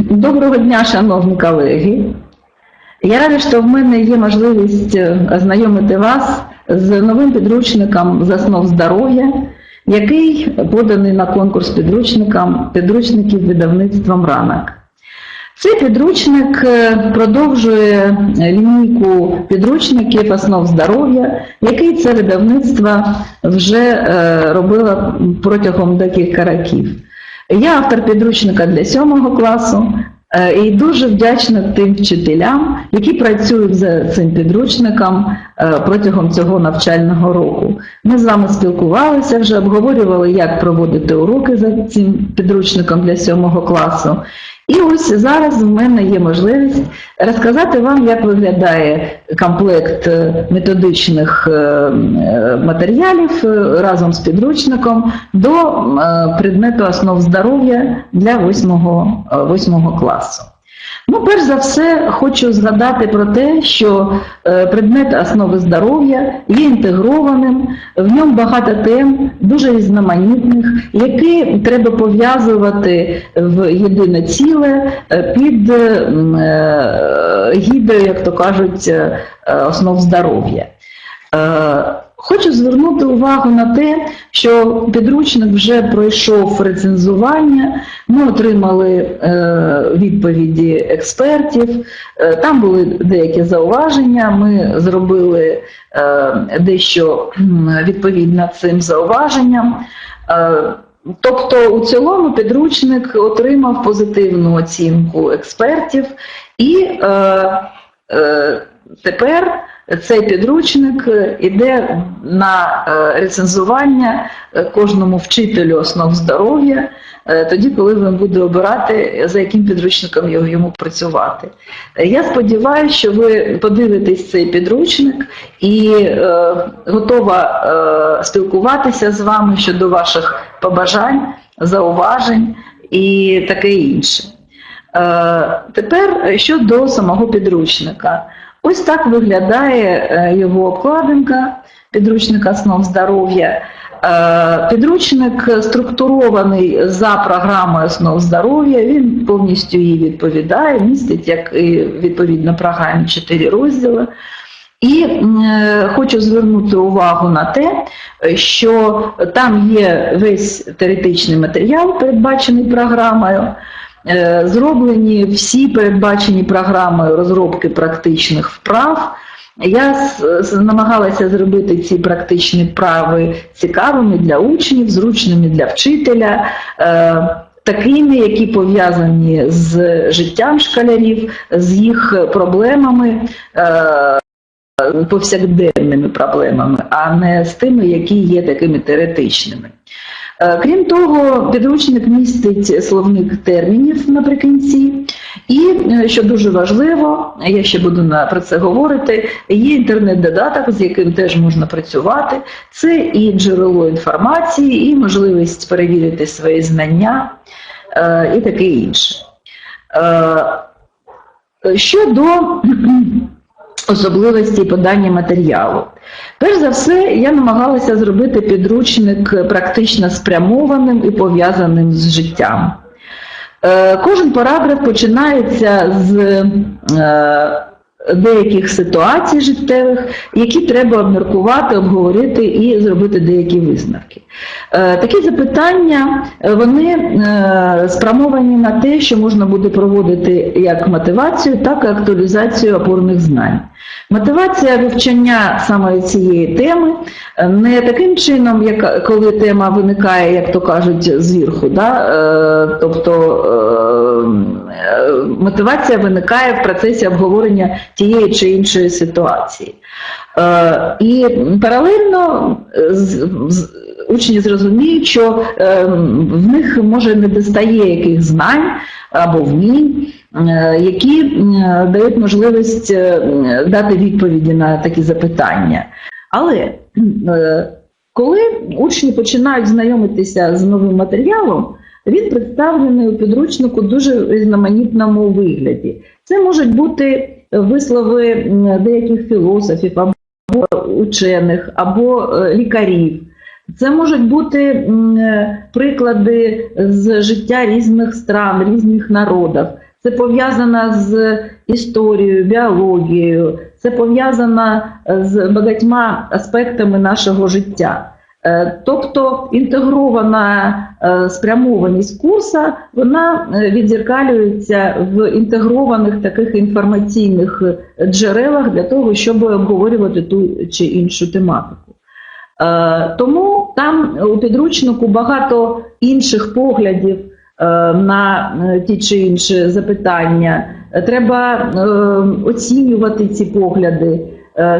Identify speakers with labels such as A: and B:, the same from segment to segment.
A: Доброго дня, шановні колеги. Я рада, що в мене є можливість е, ознайомити вас з новим підручником з основ здоров'я, який поданий на конкурс підручникам підручників видавництвом ранок. Цей підручник е, продовжує лінійку підручників основ здоров'я, який це видавництво вже е, робило протягом декілька років. Я автор підручника для сьомого класу е, і дуже вдячна тим вчителям, які працюють за цим підручником е, протягом цього навчального року. Ми з вами спілкувалися, вже обговорювали, як проводити уроки за цим підручником для сьомого класу. І ось зараз в мене є можливість розказати вам, як виглядає комплект е, методичних е, е, матеріалів разом з підручником до предмету основ здоров'я для 8, 8 класу. Ну, перш за все, хочу згадати про те, що е, предмет основи здоров'я є інтегрованим, в ньому багато тем, дуже різноманітних, які треба пов'язувати в єдине ціле е, під е, гідою, як то кажуть, основ здоров'я. Хочу звернути увагу на те, що підручник вже пройшов рецензування, ми отримали е, відповіді експертів, е, там були деякі зауваження, ми зробили е, дещо відповідно цим зауваженням. Тобто у цілому підручник отримав позитивну оцінку експертів і е, тепер цей підручник іде на е, рецензування е, кожному вчителю основ здоров'я, е, тоді, коли він буде обирати, за яким підручником йому працювати. Я сподіваюся, що ви подивитесь цей підручник і готова спілкуватися з вами щодо ваших побажань, зауважень і таке інше. Тепер щодо самого підручника. Ось так виглядає е, його обкладинка підручника основ здоров'я. Е, Підручник структурований за програмою основ здоров'я, він повністю їй відповідає, містить як і відповідно програмі 4 розділи. І е, хочу звернути увагу на те, що там є весь теоретичний матеріал, передбачений програмою. Е, Зроблені всі передбачені програмою розробки практичних вправ. Я намагалася зробити ці практичні вправи цікавими для учнів, зручними для вчителя, е, такими, які пов'язані з життям школярів, з їх проблемами. е, повсякденними проблемами, а не з тими, які є такими теоретичними. Е, Крім того, підручник містить словник термінів наприкінці, і, е, що дуже важливо, я ще буду про це говорити, є інтернет-додаток, з яким теж можна працювати. Це і джерело інформації, і можливість перевірити свої знання е, і таке інше. Щодо особливості подання матеріалу. Перш за все, я намагалася зробити підручник практично спрямованим і пов'язаним з життям. Е, Кожен параграф починається з е, деяких ситуацій життєвих, які треба обміркувати, обговорити і зробити деякі висновки. Е, Такі запитання е, вони е, спрямовані на те, що можна буде проводити як мотивацію, так і актуалізацію опорних знань. Мотивація вивчення саме цієї теми не таким чином, як коли тема виникає, як то кажуть, зверху, да? тобто мотивація виникає в процесі обговорення тієї чи іншої ситуації. Е, І паралельно е, учні зрозуміють, що е, в них може не достає яких знань або вмінь, які дають можливість дати відповіді на такі запитання. Але коли учні починають знайомитися з новим матеріалом, він представлений у підручнику дуже різноманітному вигляді. Це можуть бути вислови деяких філософів або учених, або е, лікарів. Це можуть бути приклади з життя різних стран, різних народів. це пов'язано з історією, біологією, це пов'язано з багатьма аспектами нашого життя. Е, Тобто інтегрована е, спрямованість курса вона е, відзеркалюється в інтегрованих таких інформаційних джерелах для того, щоб обговорювати ту чи іншу тематику. Тому там у підручнику багато інших поглядів на ті чи інші запитання. Треба оцінювати ці погляди,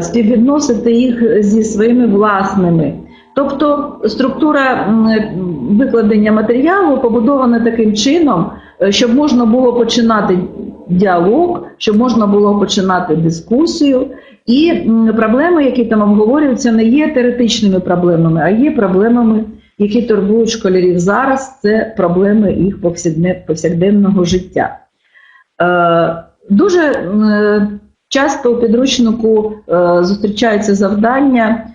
A: співвідносити їх зі своїми власними. Тобто структура викладення матеріалу побудована таким чином, е, щоб можна було починати діалог, щоб можна було починати дискусію. І проблеми, які там обговорюються, не є теоретичними проблемами, а є проблемами, які турбують школярів зараз. Це проблеми їх повсякденного життя. Е, Дуже е, часто у підручнику зустрічаються завдання,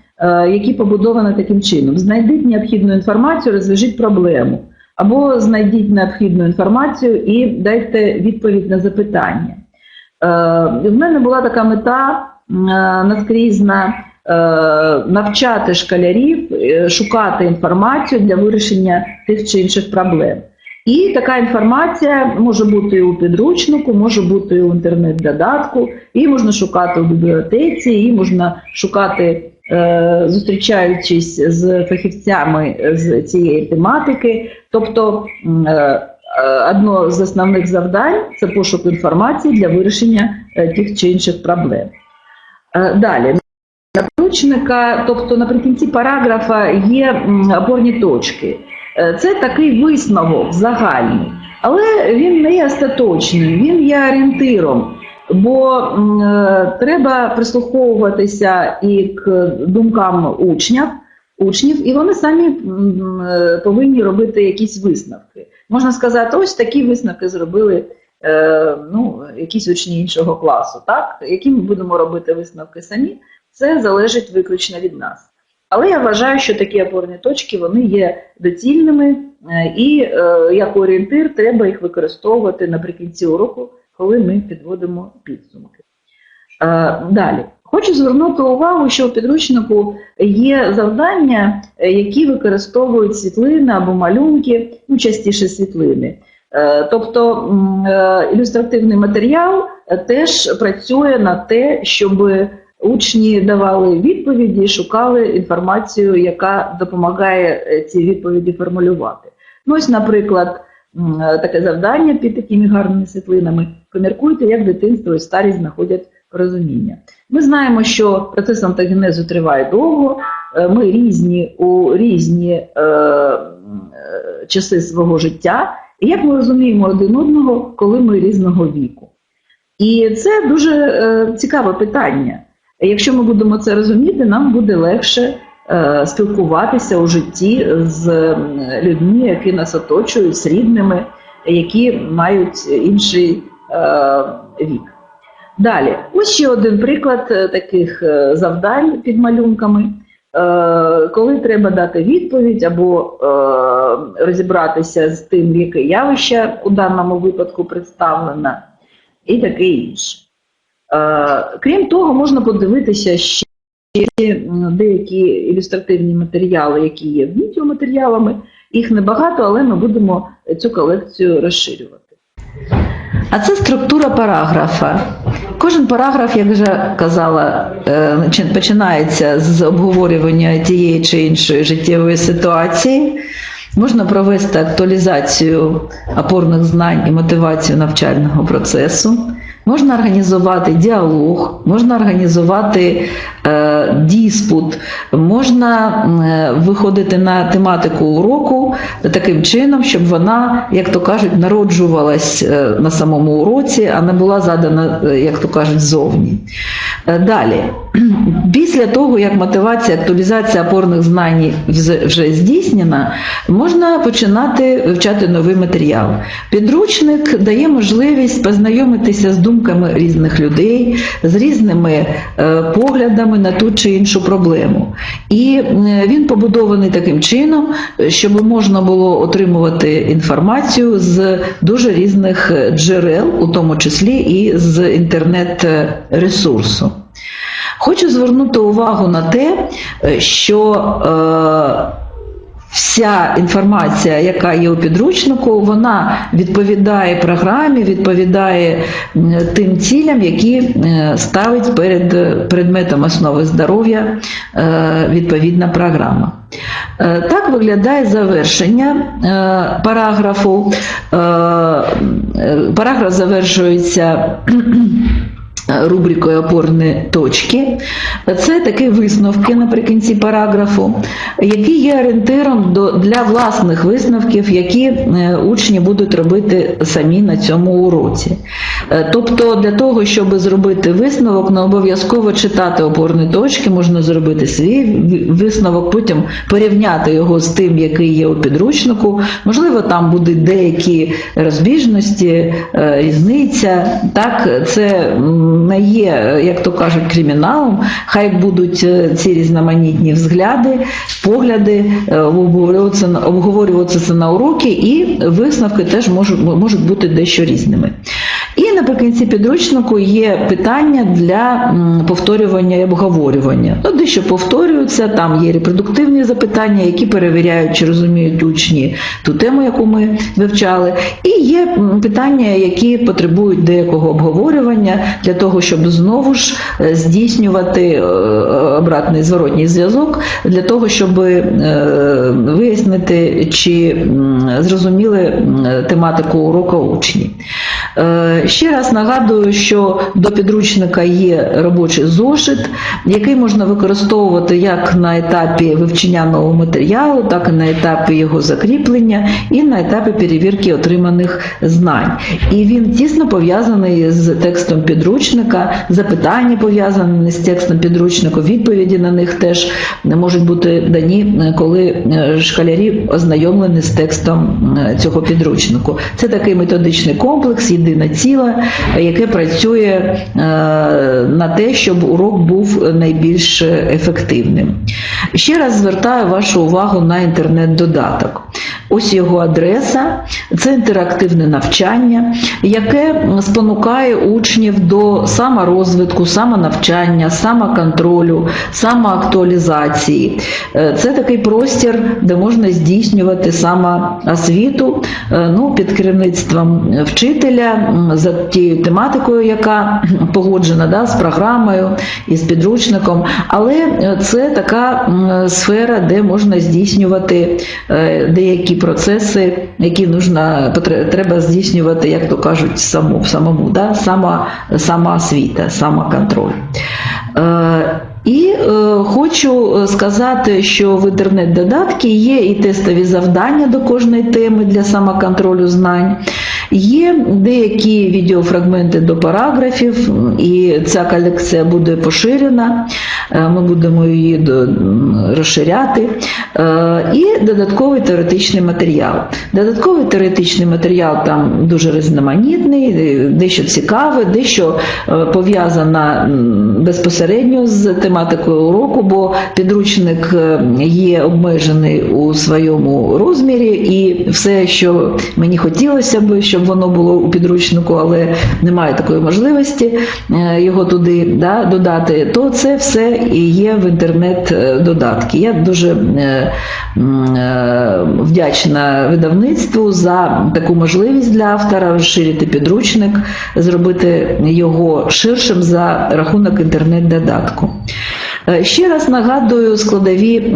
A: які побудовані таким чином: знайдіть необхідну інформацію, розв'яжіть проблему, або знайдіть необхідну інформацію і дайте відповідь на запитання. Е, В мене була така мета е, наскрізна е, навчати школярів е, шукати інформацію для вирішення тих чи інших проблем. І така інформація може бути і у підручнику, може бути і у інтернет-додатку, її можна шукати у бібліотеці, її можна шукати, е, зустрічаючись з фахівцями з цієї тематики. Тобто е, е, одно з основних завдань це пошук інформації для вирішення е, тих чи інших проблем. Е, Далі. Підручника, тобто наприкінці параграфа є опорні точки. Е, Це такий висновок загальний, але він не є остаточний, він є орієнтиром, бо е, треба прислуховуватися і к думкам учнів, учнів, і вони самі е, повинні робити якісь висновки. Можна сказати, ось такі висновки зробили е, ну, якісь учні іншого класу. Так? Які ми будемо робити висновки самі, це залежить виключно від нас. Але я вважаю, що такі опорні точки вони є доцільними, е, і е, як орієнтир треба їх використовувати наприкінці уроку, коли ми підводимо підсумки. Е, Далі. Хочу звернути увагу, що у підручнику є завдання, е, які використовують світлини або малюнки, ну частіше світлини. Е, Тобто ілюстративний матеріал теж працює на те, щоб учні давали відповіді шукали інформацію, яка допомагає ці відповіді формулювати. Ну, ось, наприклад, таке завдання під такими гарними світлинами. Поміркуйте, як дитинство і старість знаходять розуміння. Ми знаємо, що процес антогенезу триває довго, е, ми різні у різні е, е, часи свого життя. І як ми розуміємо один одного, коли ми різного віку? І це дуже е, цікаве питання. Якщо ми будемо це розуміти, нам буде легше е, спілкуватися у житті з людьми, які нас оточують, з рідними, які мають інший е, вік. Далі, ось ще один приклад е, таких е, завдань під малюнками. Е, Коли треба дати відповідь або е, розібратися з тим, яке явище у даному випадку представлено, і таке інше. Е, Крім того, можна подивитися ще м, деякі ілюстративні матеріали, які є відеоматеріалами. Їх небагато, але ми будемо цю колекцію розширювати. А це структура параграфа. Кожен параграф, як вже казала, е, починається з обговорювання тієї чи іншої життєвої ситуації. Можна провести актуалізацію опорних знань і мотивацію навчального процесу. Можна організувати діалог, можна організувати е, диспут, можна е, виходити на тематику уроку таким чином, щоб вона, як то кажуть, народжувалась е, на самому уроці, а не була задана, е, як то кажуть, ззовні. Далі. Після того, як мотивація, актуалізація опорних знань вже здійснена, можна починати вивчати новий матеріал. Підручник дає можливість познайомитися з думками різних людей, з різними е, поглядами на ту чи іншу проблему. І е, він побудований таким чином, щоб можна було отримувати інформацію з дуже різних е, джерел, у тому числі і з інтернет-ресурсу. Хочу звернути увагу на те, е, що е, вся інформація, яка є у підручнику, вона відповідає програмі, відповідає тим цілям, які е, ставить перед предметом основи здоров'я відповідна програма. Так виглядає завершення параграфу. Параграф завершується рубрикою опорні точки. Це такі висновки наприкінці параграфу, які є орієнтиром для власних висновків, які е, учні будуть робити самі на цьому уроці. Е, Тобто для того, щоб зробити висновок, не обов'язково читати опорні точки, можна зробити свій висновок, потім порівняти його з тим, який є у підручнику. Можливо, там будуть деякі розбіжності, е, різниця. Так, це не є, е, як то кажуть, криміналом. Хай будуть е, ці різноманітні взгляди, погляди е, обговорюватися, на- обговорюватися на уроки, і висновки теж можуть, можуть бути дещо різними. І наприкінці підручнику є питання для повторювання і обговорювання. Ну, дещо повторюються, там є репродуктивні запитання, які перевіряють, чи розуміють учні ту тему, яку ми вивчали. І є питання, які потребують деякого обговорювання для того, щоб знову ж е, здійснювати е, обратний зворотній зв'язок, для того, щоб е, вияснити, чи зрозуміли тематику уроку учні. Ще раз нагадую, що до підручника є робочий зошит, який можна використовувати як на етапі вивчення нового матеріалу, так і на етапі його закріплення, і на етапі перевірки отриманих знань. І він тісно пов'язаний з текстом підручника, запитання пов'язані з текстом підручника, відповіді на них теж можуть бути дані, коли е, школярі ознайомлені з текстом е, цього підручнику. Це такий методичний комплекс, єдине ціле, е, яке працює е, на те, щоб урок був найбільш ефективним. Ще раз звертаю вашу увагу на інтернет-додаток. Ось його адреса, це інтерактивне навчання, яке спонукає учнів до саморозвитку, самонавчання, самоконтролю, самоактуалізації. Е, Це такий простір, де можна здійснювати самоосвіту е, ну, під керівництвом вчителя за тією тематикою, яка погоджена да, з програмою і з підручником. Але е, це така сфера, де можна здійснювати е, деякі процеси, які нужна, треба здійснювати, як то кажуть, саму, самому, да? сама, самоосвіта, самоконтроль. Е, І е, хочу сказати, що в інтернет-додатки є і тестові завдання до кожної теми для самоконтролю знань. Є деякі відеофрагменти до параграфів, і ця колекція буде поширена. Е, Ми будемо її розширяти. Е, І додатковий теоретичний матеріал. Додатковий теоретичний матеріал там дуже різноманітний, е, дещо цікавий, дещо пов'язана безпосередньо з тематикою уроку, бо підручник є обмежений у своєму розмірі, і все, що мені хотілося б, щоб воно було у підручнику, але немає такої можливості е, його туди да, додати, то це все і є в інтернет-додатки. Я дуже е, е, вдячна видавництву за таку можливість для автора розширити підручник, зробити його ширшим за рахунок інтернет-додатку. Е, Ще раз нагадую складові е,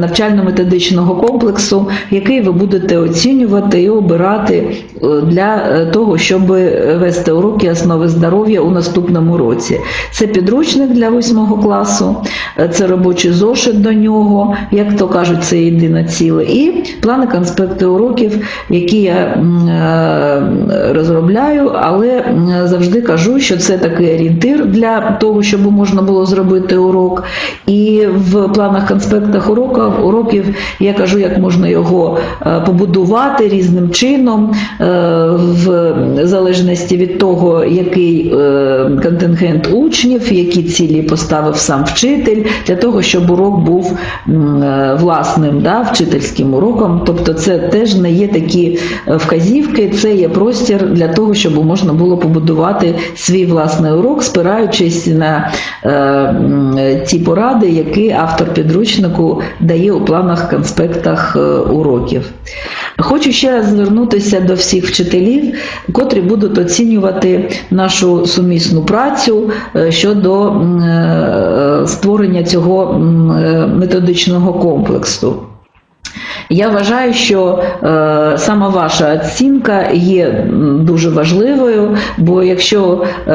A: навчально-методичного комплексу, який ви будете оцінювати і обирати е, для е, того, щоб вести уроки основи здоров'я у наступному році. Це підручник для 8 класу. е, це робочий зошит до нього, як то кажуть, це єдине ціле, і плани конспекти уроків, які я е, розробляю, але завжди кажу, що це такий орієнтир для того, щоб можна було зробити урок. І в планах конспектах уроків, уроків я кажу, як можна його е, побудувати різним чином, е, в залежності від того, який е, контингент учнів, які цілі поставив сам вчитель, для того, щоб урок був е, власним да, вчительським уроком. Тобто це теж не є такі е, вказівки, це є простір для того, щоб можна було побудувати свій власний урок, спираючись на ті поради, які автор підручнику дає у планах конспектах уроків. Хочу ще раз звернутися до всіх вчителів, котрі будуть оцінювати нашу сумісну працю е, щодо е, створення цього е, методичного комплексу. Я вважаю, що е, саме ваша оцінка є дуже важливою, бо якщо е,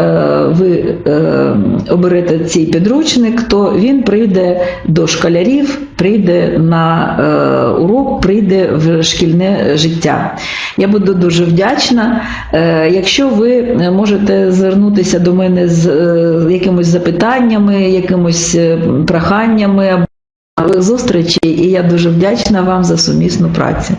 A: ви е, оберете цей підручник, то він прийде до школярів, прийде на е, урок, прийде в шкільне життя. Я буду дуже вдячна. Е, якщо ви можете звернутися до мене з е, якимось запитаннями, якимось е, проханнями. Нових зустрічей, і я дуже вдячна вам за сумісну працю.